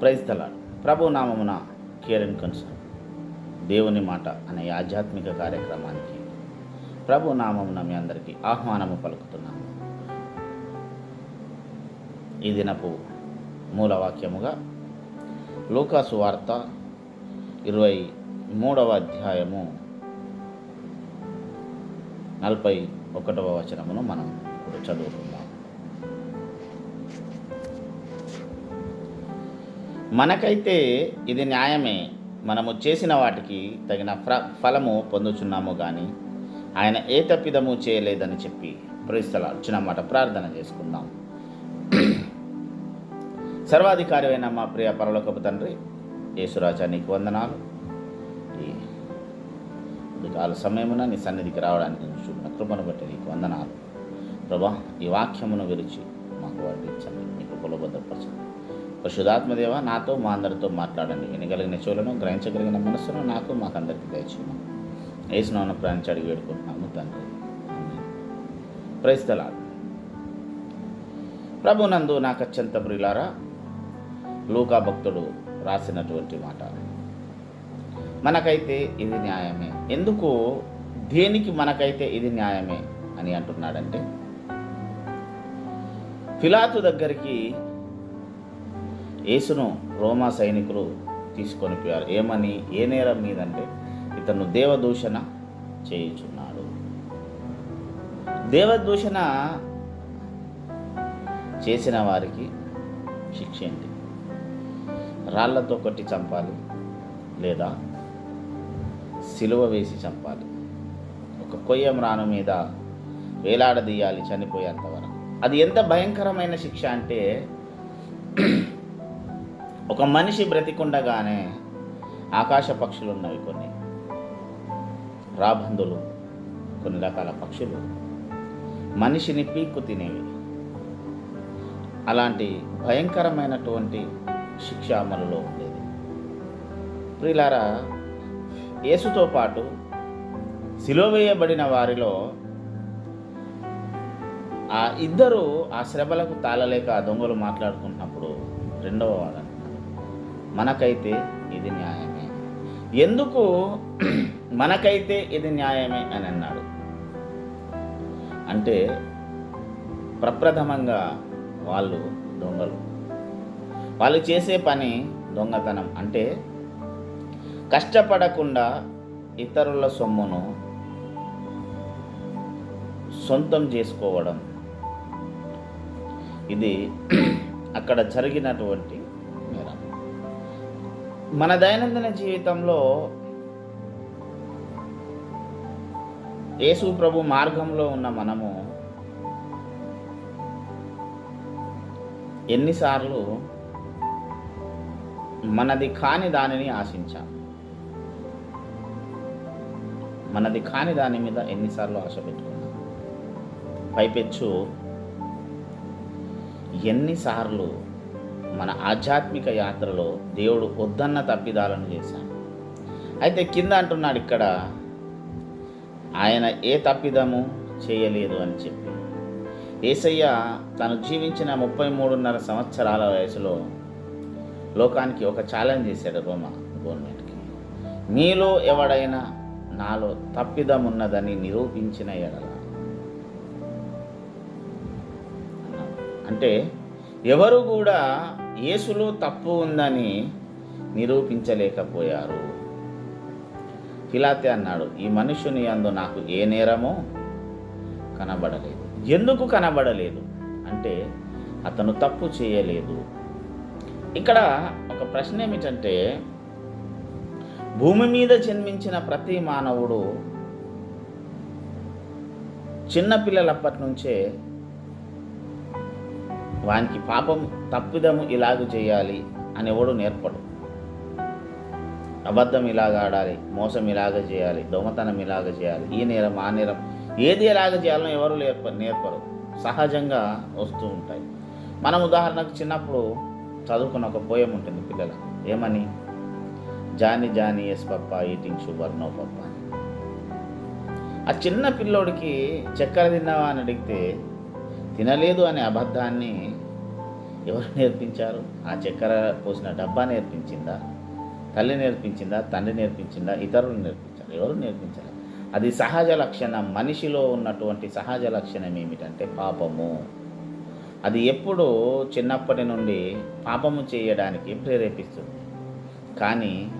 ప్రైస్తల ప్రభు నామమున care and concern దేవుని మాట అనే ఆధ్యాత్మిక కార్యక్రమానికి ప్రభు నామమున మీ అందరికీ ఆహ్వానము పలుకుతున్నాము. ఈ దినపు మూలవాక్యముగా లూకాసు వార్త ఇరవై మూడవ అధ్యాయము నలభై ఒకటవ వచనమును మనం ఇప్పుడు చదువుకుందాం. మనకైతే ఇది న్యాయమే. మనము చేసిన వాటికి తగిన ఫ ఫలము పొందుచున్నాము కానీ ఆయన ఏ తప్పిదము చేయలేదని చెప్పి ప్రిస్తలాడు చిన్న మాట ప్రార్థన చేసుకుందాం. సర్వాధికారి అయిన మా ప్రియ పరలోకపు తండ్రి యేసురాజా నీకు వందనాలు. ఈ కాల సమయమున నీ సన్నిధికి రావడానికి చూపిన కృపను బట్టి నీకు వందనాలు. ప్రభా ఈ వాక్యమును విరిచి మాకు వడ్డించండి నీకు కులబద్ధపరచండి పరిశుధాత్మదేవ నాతో మా అందరితో మాట్లాడండి. వినగలిగిన చెవులను గ్రహించగలిగిన మనస్సును నాకు మాకందరికీ దయచేయము వేసిన ప్రాణించి అడిగి వేడుకుంటున్నాము తండ్రి. ప్రైస్తలాడు ప్రభునందు నాకు అత్యంత ప్రియులారా లూకా భక్తుడు రాసినటువంటి మాట. మనకైతే ఇది న్యాయమే. ఎందుకు? దేనికి మనకైతే ఇది న్యాయమే అని అంటున్నాడంటే ఫిలాతు దగ్గరికి యేసును రోమా సైనికులు తీసుకొని పోయారు. ఏమని? ఏ నేరం మీదంటే ఇతను దేవదూషణ చేయుచున్నాడు. దేవదూషణ చేసిన వారికి శిక్ష ఏంటి? రాళ్ళతో కొట్టి చంపాలి లేదా సిలువ వేసి చంపాలి? ఒక కొయ్యం రాను మీద వేలాడదీయాలి చనిపోయేంత వరకు. అది ఎంత భయంకరమైన శిక్ష అంటే ఒక మనిషి బ్రతికుండగానే ఆకాశ పక్షులు ఉన్నవి కొన్ని. రాబందులు కొన్ని రకాల పక్షులు. మనిషిని పీక్కు తినేవి. అలాంటి భయంకరమైనటువంటి శిక్ష అమలులో ఉండేది ప్రిలారా యేసుతో పాటు సిలువేయబడిన వారిలో ఆ ఇద్దరు ఆ శ్రమలకు తాళలేక ఆ దొంగలు మాట్లాడుకుంటున్నప్పుడు రెండవ వాడు మనకైతే ఇది న్యాయమే. ఎందుకు మనకైతే ఇది న్యాయమే అని అన్నాడు అంటే ప్రప్రథమంగా వాళ్ళు దొంగలు. వాళ్ళు చేసే పని దొంగతనం. అంటే కష్టపడకుండా ఇతరుల సొమ్మును సొంతం చేసుకోవడం. ఇది అక్కడ జరిగినటువంటి మన దైనందిన జీవితంలో యేసు ప్రభు మార్గంలో ఉన్న మనము ఎన్నిసార్లు మనది కాని దానిని ఆశించాం. మనది కాని దాని మీద ఎన్నిసార్లు ఆశ పెట్టుకున్నాం. పైపెచ్చు ఎన్నిసార్లు మన ఆధ్యాత్మిక యాత్రలో దేవుడు వద్దన్న తప్పిదాలను చేశాడు. అయితే కింద అంటున్నాడు ఇక్కడ ఆయన ఏ తప్పిదము చేయలేదు అని చెప్పి. ఏసయ్య తను జీవించిన ముప్పై మూడున్నర సంవత్సరాల వయసులో లోకానికి ఒక ఛాలెంజ్ చేశాడు రోమా గవర్నమెంట్కి. మీలో ఎవడైనా నాలో తప్పిదమున్నదని నిరూపించిన ఎడల. అంటే ఎవరు కూడా యేసులో తప్పు ఉందని నిరూపించలేకపోయారు. పిలాతే అన్నాడు ఈ మనుషుని అందు నాకు ఏ నేరమో కనబడలేదు. ఎందుకు కనబడలేదు? అంటే అతను తప్పు చేయలేదు. ఇక్కడ ఒక ప్రశ్న ఏమిటంటే భూమి మీద జన్మించిన ప్రతి మానవుడు చిన్నపిల్లలప్పటి నుంచే వానికి పాపం తప్పిదము ఇలాగ చేయాలి అనేవాడు నేర్పడు. అబద్ధం ఇలాగ ఆడాలి మోసం ఇలాగ చేయాలి దొంగతనం ఇలాగ చేయాలి ఈ నేరం ఆ నేరం ఏది ఎలాగ చేయాలో ఎవరు నేర్ప నేర్పరు. సహజంగా వస్తూ ఉంటాయి. మనం ఉదాహరణకు చిన్నప్పుడు చదువుకున్న ఒక పోయం ఉంటుంది పిల్లల. ఏమని? Johnny Johnny yes papa eating sugar no papa. ఆ చిన్న పిల్లోడికి చక్కెర తిన్నావా అని అడిగితే తినలేదు అనే అబద్ధాన్ని ఎవరు నేర్పించారు? ఆ చక్కెర పోసిన డబ్బా నేర్పించిందా? తల్లి నేర్పించిందా? తండ్రి నేర్పించిందా? ఇతరులు నేర్పించారు. ఎవరు నేర్పించారు అది సహజ లక్షణం. మనిషిలో ఉన్నటువంటి సహజ లక్షణం ఏమిటంటే పాపము. అది ఎప్పుడు చిన్నప్పటి నుండి పాపము చేయడానికి ప్రేరేపిస్తుంది. కానీ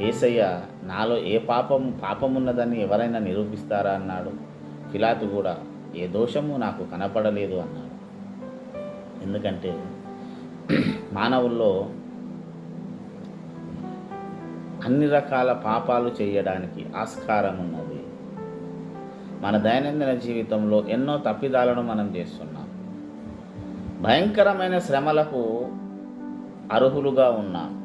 ఏసయ్య నాలో ఏ పాపం పాపమున్నదని ఎవరైనా నిరూపిస్తారా అన్నాడు? ఫిలాతు కూడా ఏ దోషము నాకు కనపడలేదు అన్నాడు. ఎందుకంటే మానవుల్లో అన్ని రకాల పాపాలు చేయడానికి ఆస్కారం ఉన్నది. మన దైనందిన జీవితంలో ఎన్నో తప్పిదాలను మనం చేస్తున్నాం. భయంకరమైన శ్రమలకు అర్హులుగా ఉన్నాం.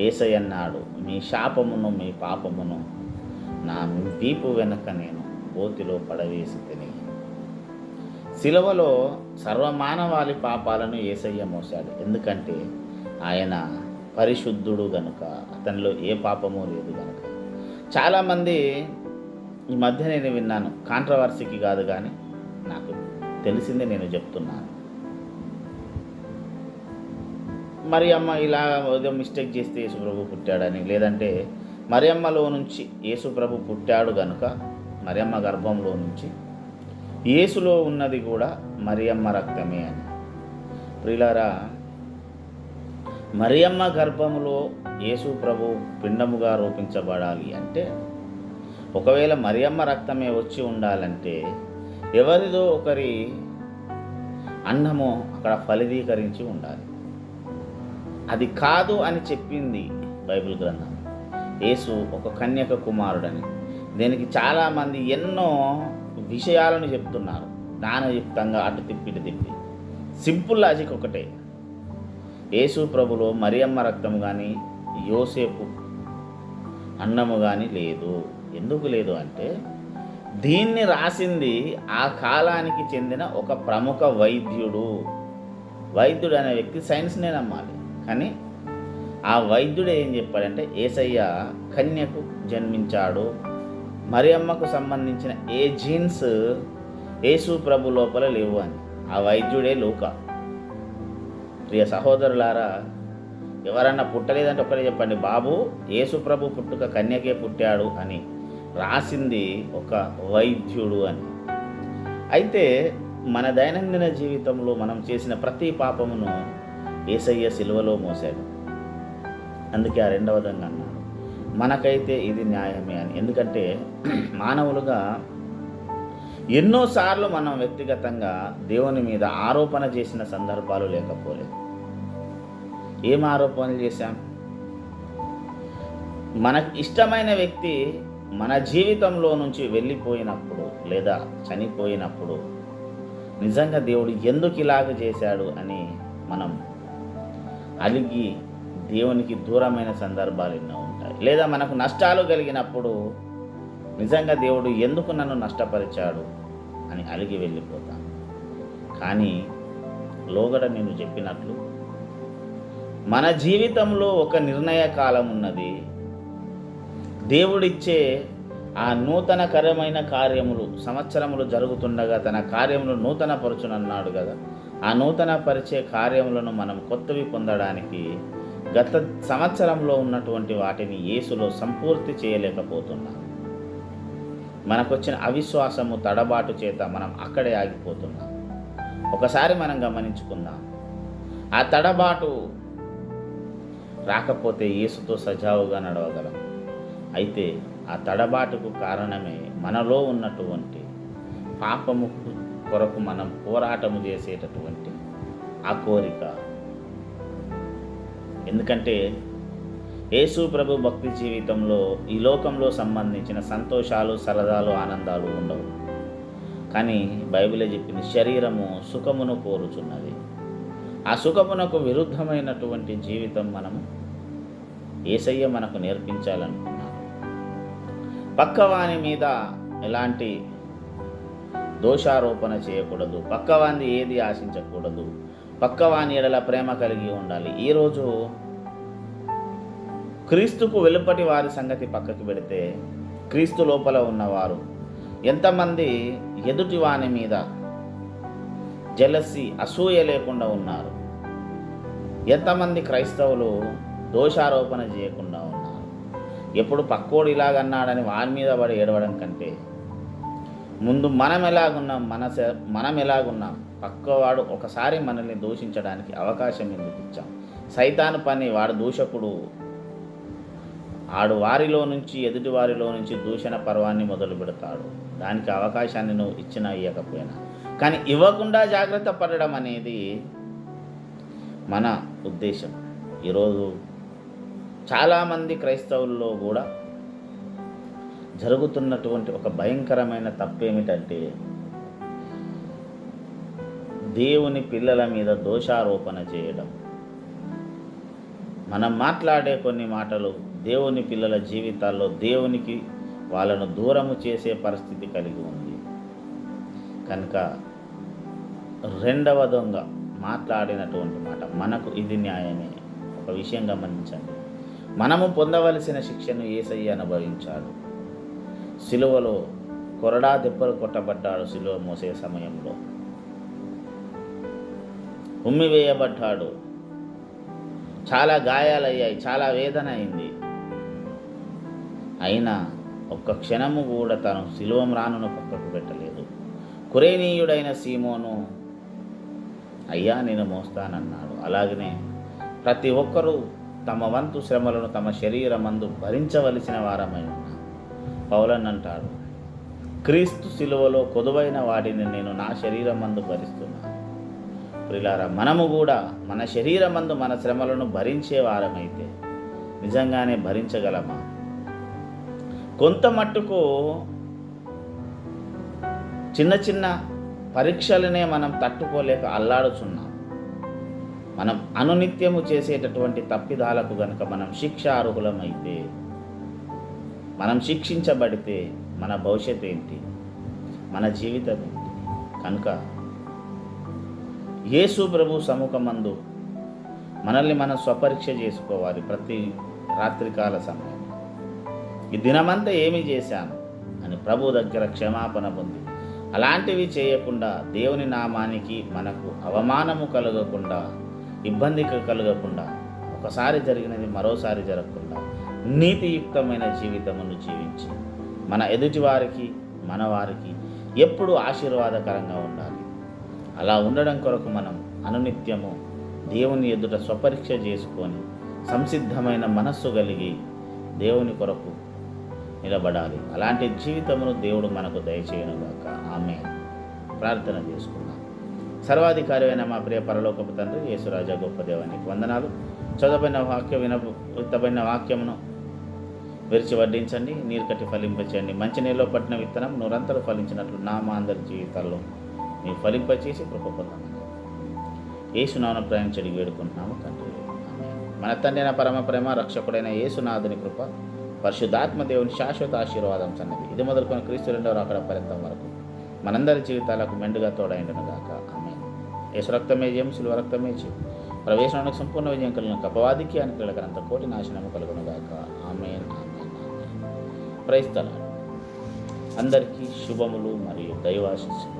ఏసయన్నాడు మీ శాపమును మీ పాపమును నా వీపు వెనుక నేను కోతిలో పడవేసి తిని శిలవలో సర్వమానవాళి పాపాలను ఏసయ్య మోశాడు. ఎందుకంటే ఆయన పరిశుద్ధుడు గనుక అతనిలో ఏ పాపము లేదు గనుక. చాలామంది ఈ మధ్య నేను విన్నాను కాంట్రవర్సీకి కాదు కానీ నాకు తెలిసింది నేను చెప్తున్నాను. మరి అమ్మ ఇలా ఏదో మిస్టేక్ చేస్తే యేసుప్రభు పుట్టాడని లేదంటే మరియమ్మలో నుంచి యేసుప్రభు పుట్టాడు గనుక మరియమ్మ గర్భంలో నుంచి యేసులో ఉన్నది కూడా మరియమ్మ రక్తమే అని. ప్రిలారా మరియమ్మ గర్భములో యేసు ప్రభు పిండముగా రూపించబడాలి అంటే ఒకవేళ మరియమ్మ రక్తమే వచ్చి ఉండాలంటే ఎవరిదో ఒకరి అన్నము అక్కడ ఫలిదీకరించి ఉండాలి. అది కాదు అని చెప్పింది బైబిల్ గ్రంథం. యేసు ఒక కన్యక కుమారుడని. దీనికి చాలామంది ఎన్నో విషయాలను చెప్తున్నారు. జ్ఞానయుక్తంగా అటు తిప్పి ఇటు తిప్పి. సింపుల్ లాజిక్ ఒకటే. యేసు ప్రభులో మరియమ్మ రక్తం కానీ యోసేపు అన్నము కానీ లేదు. ఎందుకు లేదు అంటే దీన్ని రాసింది ఆ కాలానికి చెందిన ఒక ప్రముఖ వైద్యుడు. వైద్యుడు అనే వ్యక్తి సైన్స్నే నమ్మాలి. కానీ ఆ వైద్యుడు ఏం చెప్పాడంటే ఏసయ్య కన్యకు జన్మించాడు. మరియమ్మకు సంబంధించిన ఏ జీన్స్ యేసు ప్రభు లోపల లేవు అని. ఆ వైద్యుడే లోక. ప్రియ సహోదరులారా ఎవరన్నా పుట్టలేదంటే ఒకటే చెప్పండి బాబు యేసు ప్రభు పుట్టుక కన్యకే పుట్టాడు అని రాసింది ఒక వైద్యుడు అని. అయితే మన దైనందిన జీవితంలో మనం చేసిన ప్రతి పాపమును ఏసయ్య సిలువలో మోసాడు అందుకే ఆ రెండవ విధంగా అన్నాడు మనకైతే ఇది న్యాయమే అని. ఎందుకంటే మానవులుగా ఎన్నోసార్లు మనం వ్యక్తిగతంగా దేవుని మీద ఆరోపణ చేసిన సందర్భాలు లేకపోలేదు. ఏం ఆరోపణలు చేశాం? మనకు ఇష్టమైన వ్యక్తి మన జీవితంలో నుంచి వెళ్ళిపోయినప్పుడు లేదా చనిపోయినప్పుడు నిజంగా దేవుడు ఎందుకు ఇలాగ చేశాడు అని మనం అలిగి దేవునికి దూరమైన సందర్భాలు ఎన్నో ఉంటాయి లేదా మనకు నష్టాలు కలిగినప్పుడు నిజంగా దేవుడు ఎందుకు నన్ను నష్టపరిచాడు అని అలిగి వెళ్ళిపోతాను కానీ లోగడ నేను చెప్పినట్లు మన జీవితంలో ఒక నిర్ణయ కాలం ఉన్నది. దేవుడిచ్చే ఆ నూతనకరమైన కార్యములు సంవత్సరములు జరుగుతుండగా తన కార్యములు నూతన పరుచునన్నాడు కదా. ఆ నూతన పరిచే కార్యములను మనం కొత్తవి పొందడానికి గత సంవత్సరంలో ఉన్నటువంటి వాటిని యేసులో సంపూర్తి చేయలేకపోతున్నాం. మనకొచ్చిన అవిశ్వాసము తడబాటు చేత మనం అక్కడే ఆగిపోతున్నాం. ఒకసారి మనం గమనించుకుందాం. ఆ తడబాటు రాకపోతే యేసుతో సజావుగా నడవగలం. అయితే ఆ తడబాటుకు కారణమే మనలో ఉన్నటువంటి పాపము కొరకు మనం పోరాటము చేసేటటువంటి ఆ కోరిక ఎందుకంటే యేసు ప్రభు భక్తి జీవితంలో ఈ లోకంలో సంబంధించిన సంతోషాలు సరదాలు ఆనందాలు ఉండవు. కానీ బైబిలే చెప్పింది శరీరము సుఖమును కోరుచున్నది ఆ సుఖమునకు విరుద్ధమైనటువంటి జీవితం మనము ఏసయ్య మనకు నేర్పించాలనుకున్నాను పక్కవాని మీద ఎలాంటి దోషారోపణ చేయకూడదు పక్కవాన్ని ఏది ఆశించకూడదు పక్కవాని ఎడల ప్రేమ కలిగి ఉండాలి. ఈరోజు క్రీస్తుకు వెలుపటి వారి సంగతి పక్కకి పెడితే క్రీస్తు లోపల ఉన్నవారు ఎంతమంది ఎదుటి వాని మీద జలసి అసూయ లేకుండా ఉన్నారు. ఎంతమంది క్రైస్తవులు దోషారోపణ చేయకుండా ఉన్నారు. ఎప్పుడు పక్కోడు ఇలాగన్నాడని వారి మీద పడి ఏడవడం కంటే ముందు మనం ఎలాగున్నాం మన స- మనం ఎలాగున్నాం పక్కవాడు ఒకసారి మనల్ని దూషించడానికి అవకాశం ఎందుకు ఇచ్చాం? సైతాను పని వాడు దూషకుడు. ఆడు వారిలో నుంచి ఎదుటి వారిలో నుంచి దూషణ పర్వాన్ని మొదలు పెడతాడు. దానికి అవకాశాన్ని నువ్వు ఇచ్చినా ఇవ్వకపోయినా కానీ ఇవ్వకుండా జాగ్రత్త పడడం అనేది మన ఉద్దేశం. ఈరోజు చాలామంది క్రైస్తవుల్లో కూడా జరుగుతున్నటువంటి ఒక భయంకరమైన తప్పేమిటంటే దేవుని పిల్లల మీద దోషారోపణ చేయడం. మనం మాట్లాడే కొన్ని మాటలు దేవుని పిల్లల జీవితాల్లో దేవునికి వాళ్ళను దూరము చేసే పరిస్థితి కలిగి ఉంది. కనుక రెండవ దొంగ మాట్లాడినటువంటి మాట మనకు ఇది న్యాయమే. ఒక విషయం గమనించండి. మనము పొందవలసిన శిక్షను ఏసయ్య అనుభవించాడు. సిలువలో కొరడా దెబ్బలు కొట్టబడ్డాడు సిలువ మోసే సమయంలో. ఉమ్మివేయబడ్డాడు. చాలా గాయాలయ్యాయి చాలా వేదన అయింది. అయినా ఒక్క క్షణము కూడా తను సిలువం రానును పక్కకు పెట్టలేదు. కురేనీయుడైన సీమోను అయ్యా నేను మోస్తానన్నాడు. అలాగనే ప్రతి ఒక్కరూ తమ వంతు శ్రమలను తమ శరీరమందు భరించవలసిన వారమై ఉన్నాం పౌలన్ అంటాడు క్రీస్తు శిలువలో కొదువైన వాటిని నేను నా శరీరమందు భరిస్తున్నాను ప్రిలారా మనము కూడా మన శరీరమందు మన శ్రమలను భరించే వారమైతే నిజంగానే భరించగలమా? కొంత మట్టుకు చిన్న చిన్న పరీక్షలనే మనం తట్టుకోలేక అల్లాడుచున్నాం. మనం అనునిత్యము చేసేటటువంటి తప్పిదాలకు గనుక మనం శిక్ష అర్హులమైతే మనం శిక్షించబడితే మన భవిష్యత్ ఏంటి? మన జీవితం ఏంటి? కనుక యేసు ప్రభు సముఖమందు మనల్ని మనం స్వపరీక్ష చేసుకోవాలి ప్రతి రాత్రికాల సమయం ఈ దినమంతా ఏమి చేశాను అని ప్రభు దగ్గర క్షమాపణ పొంది అలాంటివి చేయకుండా దేవుని నామానికి మనకు అవమానము కలగకుండా ఇబ్బంది కలగకుండా ఒకసారి జరిగినది మరోసారి జరగకుండా నీతియుక్తమైన జీవితమును జీవించి మన ఎదుటివారికి మనవారికి ఎప్పుడూ ఎప్పుడు ఆశీర్వాదకరంగా ఉండాలి. అలా ఉండడం కొరకు మనం అనునిత్యము దేవుని ఎదుట స్వపరీక్ష చేసుకొని సంసిద్ధమైన మనస్సు కలిగి దేవుని కొరకు నిలబడాలి. అలాంటి జీవితమును దేవుడు మనకు దయచేయనుగాక. ఆమె ప్రార్థన చేసుకుందాం. సర్వాధికారి అయిన మా ప్రియ పరలోకపు తండ్రి యేసురాజా గొప్ప దేవానికి వందనాలు. చదవబడిన వాక్య విన విత్తబడిన వాక్యమును విరిచి వడ్డించండి. నీరు కట్టి ఫలింపచేయండి. మంచి నీళ్ళలో పట్టిన విత్తనం నూరంతలు ఫలించినట్లు నా మా అందరి జీవితాల్లో మీ ఫలింపచేసి కృప పొందమని ఏసునామను ప్రయాణించడి వేడుకుంటున్నాము తండ్రి. మన తండ్రి అయిన పరమ ప్రేమ రక్షకుడైన యేసునాథుని కృప పరిశుద్ధాత్మ దేవుని శాశ్వత ఆశీర్వాదం సన్నది. ఇది మొదలుకొని క్రీస్తు రెండవ అక్కడ పర్యంతం వరకు మనందరి జీవితాలకు మెండుగా తోడైండును గాక. ఆమె యేసు రక్తమే జయం శిలువ రక్తమే జయం ప్రవేశానికి సంపూర్ణ విజయం కలిగిన అపవాదికి అని కలగనంత కోటి నాశనము కలుగును గాక. ఆమె ఆమెన్ అందరికీ శుభములు మరియు దైవాశిస్సులు.